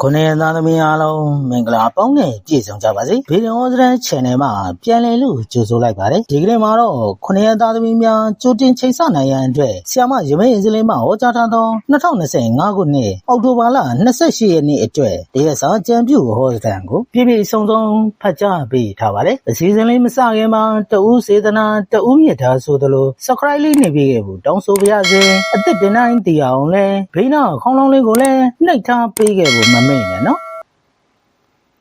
ခုနှစ်ရက်သားသမီးအားလုံးမင်္ဂလာပေါင်းနဲ့ပြည့်စုံကြပါစေဗီဒီယိုစတန် channel မှာပြန်လည်လို့ကြိုဆိုလိုက်ပါတယ်ဒီကနေ့မှာတော့ခုနှစ်ရက်သားသမီးများကြိုတင်ချိန်ဆနိုင်ရန်အတွက်ဆ iam ရမင်းအင်စလင်းမှာဟောကြားထားသော2025ခုနှစ်အောက်တိုဘာလ28ရက်နေ့အတွက်တရက်စာကြံပြုဟောစတန်ကိုပြည့်ပြည့်စုံစုံဖတ်ကြားပေးထားပါတယ်အစီအစဉ်လေးမစခင်မှာတဦးစေတနာတဦးမြတ်တာဆိုသလို subscribe လေးနေပြီးခဲ့ဘူးတောင်းဆိုပါရစေအသစ်တင်တိုင်းတည်အောင်လဲဘေးနာခေါင်းလောင်းလေးကိုလည်းနှိပ်ထားပေးခဲ့ဖို့မမေ့နဲ့နော်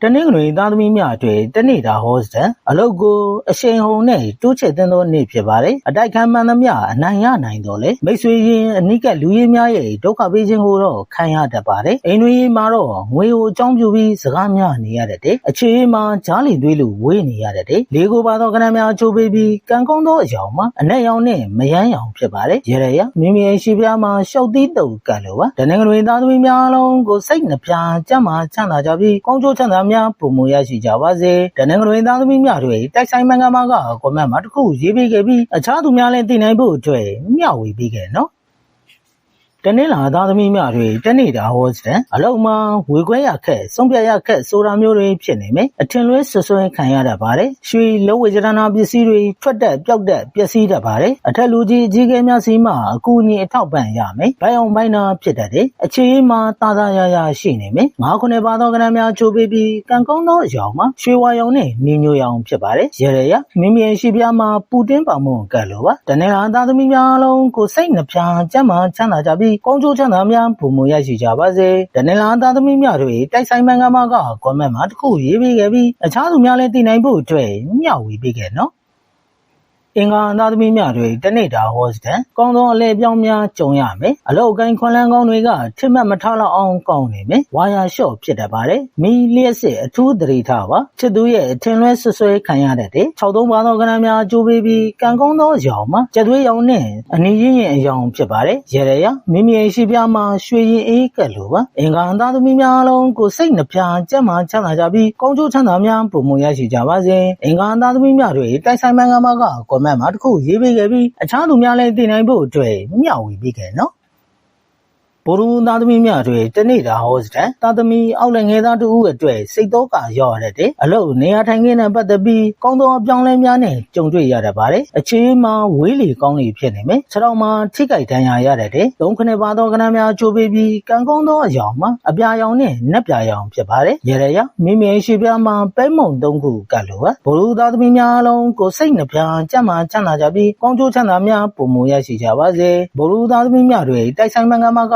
တနင်္ဂနွေသားသမီးများအတွက်တနေ့တာဟောစတန်အလုတ်ကိုအရှိန်ဟုန်နဲ့တိုးချဲ့တင်သောနေ့ဖြစ်ပါတယ်အတိုက်ခံမှန်သမျှအနိုင်ရနိုင်တော့လေမိတ်ဆွေရင်အနိကလူရင်းများရဲ့ဒုက္ခပေးခြင်းကိုတော့ခံရတတ်ပါတယ်အိမ်တွင်မှာတော့ငွေကိုအကြောင်းပြုပြီးစကားများနေရတဲ့တဲ့အခြေအေးမှာဂျားလီသွေးလိုဝေးနေရတဲ့တဲ့လေကိုပါသောကဏ္ဍများချိုးပေးပြီးကံကောင်းသောအယောင်မှာအနက်ရောင်နဲ့မယမ်းရောင်ဖြစ်ပါတယ်ရရရမိမိရဲ့ရှိပြားမှာရှောက်သီးတုပ်ကတ်လိုပါတနင်္ဂနွေသားသမီးများအလုံးကိုစိတ်နှပြကြမ်းမာချမ်းသာကြပြီးကောင်းကျိုးချမ်းသာများပုံမူရရှိကြပါစေတနင်္ဂနွေသားသမီးများတွေတိုက်ဆိုင်မန်ကမာကကွန်မန့်မှာတစ်ခုရေးပေးခဲ့ပြီးအခြားသူများလည်းသိနိုင်ဖို့အတွက်မျှဝေပေးခဲ့နော် တနင်္လာသားသမီးများတွေတနေ့တာဟောစတဲ့အလုံးမှာဝေခွဲရခက်ဆုံးဖြတ်ရခက်ဆိုတာမျိုးတွေဖြစ်နေမယ်အထင်လွဲဆွဆွဲခံရတတ်ပါတယ်ရွှေလုံးဝေကြရနာပစ္စည်းတွေထွက်တက်ပျောက်တက်ပျက်စီးတတ်ပါတယ်အထက်လူကြီးအကြီးကဲများစီမှအကူအညီအထောက်ပံ့ရမယ်ဘိုင်အောင်ဘိုင်နာဖြစ်တတ်တယ်အခြေအေးမှာတာတာရရရှိနေမယ်ငါးခုနှစ်ပါသောကဏ္ဍများချိုးပေးပြီးကံကောင်းသောအရောင်မှာရွှေဝါရောင်နဲ့မြင်းညိုရောင်ဖြစ်ပါတယ်ရရရမိမိရဲ့ရှိပြားမှာပူတင်းပါမှုကတ်လိုပါတနေ့လာသားသမီးများအလုံးကိုစိတ်နှပြကျမ်းမာချမ်းသာကြပြီးကောင်းကျိုးချမ်းသာများပုံမူရရှိကြပါစေတနေ့လာသားသမီးများတွေတိုက်ဆိုင်မန်ကမာကကွန်မန့်မှာတစ်ခုရေးပေးခဲ့ပြီးအခြားသူများလည်းသိနိုင်ဖို့အတွက်မျှဝေပေးခဲ့နော် အင်္ဂါသားသမီးများတွေတနေ့တာဟောစတန်ကောင်းသောအလဲပြောင်းများကြုံရမယ်အလောက်ကိုင်းခွန်လန်းကောင်းတွေကထစ်မှတ်မထားလောက်အောင်ကောင်းနေမယ်ဝါယာလျှော့ဖြစ်တတ်ပါတယ်မီလျက်စစ်အထူးသတိထားပါချစ်သူရဲ့အထင်လွဲဆွဆွဲခံရတတ်တဲ့၆သုံးပါသောကဏ္ဍများကြိုးပေးပြီးကံကောင်းသောအရောင်မှာကြက်သွေးရောင်နဲ့အနီးရင်ရင်အရောင်ဖြစ်ပါတယ်ရရရမိမိရဲ့ရှိပြားမှာရွှေရင်အေးကက်လိုပါအင်္ဂါသားသမီးများအလုံးကိုစိတ်နှပြကြက်မှချမ်းသာကြပြီးကောင်းကျိုးချမ်းသာများပုံမူရရှိကြပါစေအင်္ဂါသားသမီးများတွေတိုက်ဆိုင်မန်ကမာကကွန်မန့်မှာတစ်ခုရေးပေးခဲ့ပြီးအခြားသူများလည်းသိနိုင်ဖို့အတွက်မျှဝေပေးခဲ့နော် ဘိုလ်ရူသားသမီးများတွေတနေ့တာဟောစတဲ့သားသမီးအောက်လည်းငယ်သားတူဦးအတွက်စိတ်တော့ကရောက်ရတဲ့အလို့နေရာထိုင်ခင်းနဲ့ပတ်သက်ပြီးကောင်းသောအပြောင်းလဲများနဲ့ကြုံတွေ့ရတတ်ပါတယ်အခြေမှာဝေးလီကောင်းလီဖြစ်နေမယ်ခြေထောက်မှာထိကြိုက်ဒဏ်ရာရတတ်တဲ့သုံးခနဲ့ပါသောကဏ္ဍများချိုးပေးပြီးကံကောင်းသောအယောင်မှာအပြာရောင်နဲ့နက်ပြာရောင်ဖြစ်ပါတယ်ရရရမိမိရဲ့ရှိပြားမှာပဲမုံသုံးခုကတ်လို့ပါဘိုလ်ရူသားသမီးများအလုံးကိုစိတ်နှပြကြမ်းမှချမ်းသာကြပြီးကောင်းကျိုးချမ်းသာများပုံမူရရှိကြပါစေဘိုလ်ရူသားသမီးများတွေတိုက်ဆိုင်မန်ကမာက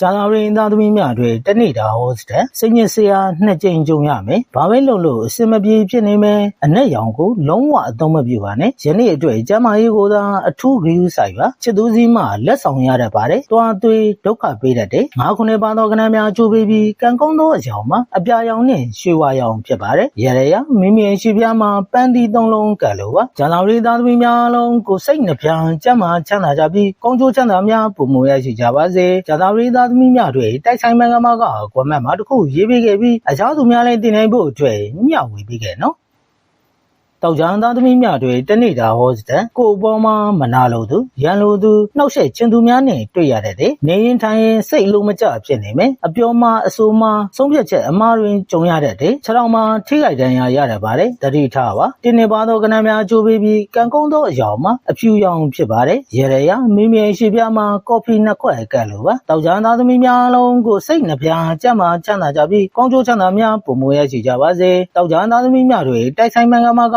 ကျာလာရင်သားသမီးများတွေတနေ့တာဟောစတဲ့စိတ်ညစ်စရာနှစ်ကြိမ်ကြုံရမယ်။ဘာပဲလုပ်လို့အစင်မပြေဖြစ်နေမယ်။အနက်ရောင်ကိုလုံးဝအသုံးမပြုပါနဲ့။ယနေ့အတွက်ကျမကြီးကိုသာအထူးဂရုစိုက်ပါ။ချစ်သူစီမှလက်ဆောင်ရတတ်ပါတယ်။တွားသွေးဒုက္ခပေးတတ်တယ်။ငါးခုနှစ်ပါသောကဏ္ဍများချိုးပေးပြီးကံကောင်းသောအကြောင်းမှာအပြာရောင်နဲ့ရွှေဝါရောင်ဖြစ်ပါတယ်။ရရရမိမိရဲ့ရှိပြားမှာပန်းတီသုံးလုံးကတ်လို့ပါ။ကျာလာရင်သားသမီးများအလုံးကိုစိတ်နှပြကျမ်းမာချမ်းသာကြပြီးကောင်းကျိုးချမ်းသာများပုံမူရရှိကြပါစေ။ကျာလာရင်သားသမီးများတွေတိုက်ဆိုင်မန်ကမာကကွန်မန့်မှာတစ်ခုရေးပေးခဲ့ပြီးအခြားသူများလည်းသိနိုင်ဖို့အတွက်မျှဝေပေးခဲ့နော် တောက်ကြံသားသမီးများတွေတနေ့တာဟောစတဲ့ကိုယ်ပေါ်မှာမနာလိုသူရန်လိုသူနှောက်ယှက်ခြင်းသူများနဲ့တွေ့ရတဲ့တဲ့နေရင်ထိုင်ရင်စိတ်အလိုမကျဖြစ်နေမယ်အပြောမှာအဆိုမှာဆုံးဖြတ်ချက်အမှားတွင်ကြုံရတဲ့တဲ့ခြေထောက်မှာထိခိုက်ဒဏ်ရာရရပါတယ်တတိထားပါတင်းနေပါသောကဏ္ဍများချိုးပေးပြီးကံကုန်းသောအယောင်မှာအဖြူရောင်ဖြစ်ပါတယ်ရရရမိမိရဲ့ရှိပြားမှာကော်ဖီနှစ်ခွက်ကတ်လိုပါတောက်ကြံသားသမီးများအလုံးကိုစိတ်နှပြကြက်မှချမ်းသာကြပြီးကောင်းကျိုးချမ်းသာများပုံမွေရရှိကြပါစေတောက်ကြံသားသမီးများတွေတိုက်ဆိုင်မန်ကမာက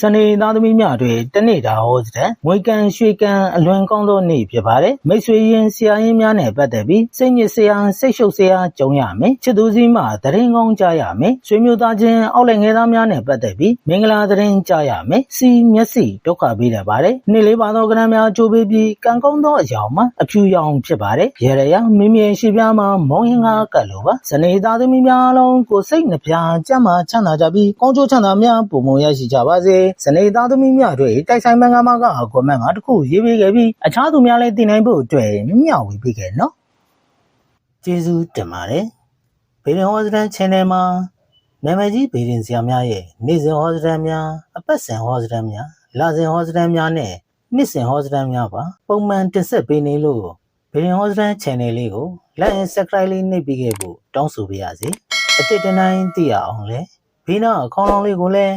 စနေသားသမီးများတွေတနေ့တာဟောစတဲ့ငွေကံရွှေကံအလွန်ကောင်းသောနေ့ဖြစ်ပါတယ်မိတ်ဆွေရင်ဆရာရင်များနဲ့ပတ်သက်ပြီးစိတ်ညစ်စရာစိတ်ရှုပ်စရာကြုံရမယ်ချစ်သူစီမှသတရင်ကောင်းကြားရမယ်ဆွေမျိုးသားချင်းအောက်လည်းငယ်သားများနဲ့ပတ်သက်ပြီးမင်္ဂလာသတရင်ကြားရမယ်စီမျက်စိဒုက္ခပေးတတ်ပါတယ်နေ့လေးပါသောကဏ္ဍများကြိုးပေးပြီးကံကောင်းသောအကြောင်းမှာအဖြူရောင်ဖြစ်ပါတယ်ရရရမိမိရဲ့ရှိပြားမှာမောင်းရင်ကားကတ်လိုပါစနေသားသမီးများအလုံးကိုစိတ်နှပြကြမ်းမှချမ်းသာကြပြီးကောင်းကျိုးချမ်းသာများပုံမရရှိကြပါစေစနေသားသမီးများတွေတိုက်ဆိုင်မန်ကမာကကွန်မန့်မှာတစ်ခုရေးပေးခဲ့ပြီးအခြားသူများလည်းသိနိုင်ဖို့အတွက်မျှဝေပေးခဲ့နော်ကျေးဇူးတင်ပါတယ်ဗီဒီယိုစတန် channel မှာနာမည်ကြီးဗေဒင်ဆရာများရဲ့နေ့စဉ်ဟောစတမ်းများအပတ်စဉ်ဟောစတမ်းများလစဉ်ဟောစတမ်းများနဲ့နှစ်စဉ်ဟောစတမ်းများပါပုံမှန်တင်ဆက်ပေးနေလို့ဗေဒင်ဟောစတမ်း channel လေးကို like and subscribe လေးနှိပ်ပေးခဲ့ဖို့တောင်းဆိုပါရစေအသစ်တစ်တိုင်းသိရအောင်လဲဘေးနားအကောင့်လေးကိုလည်း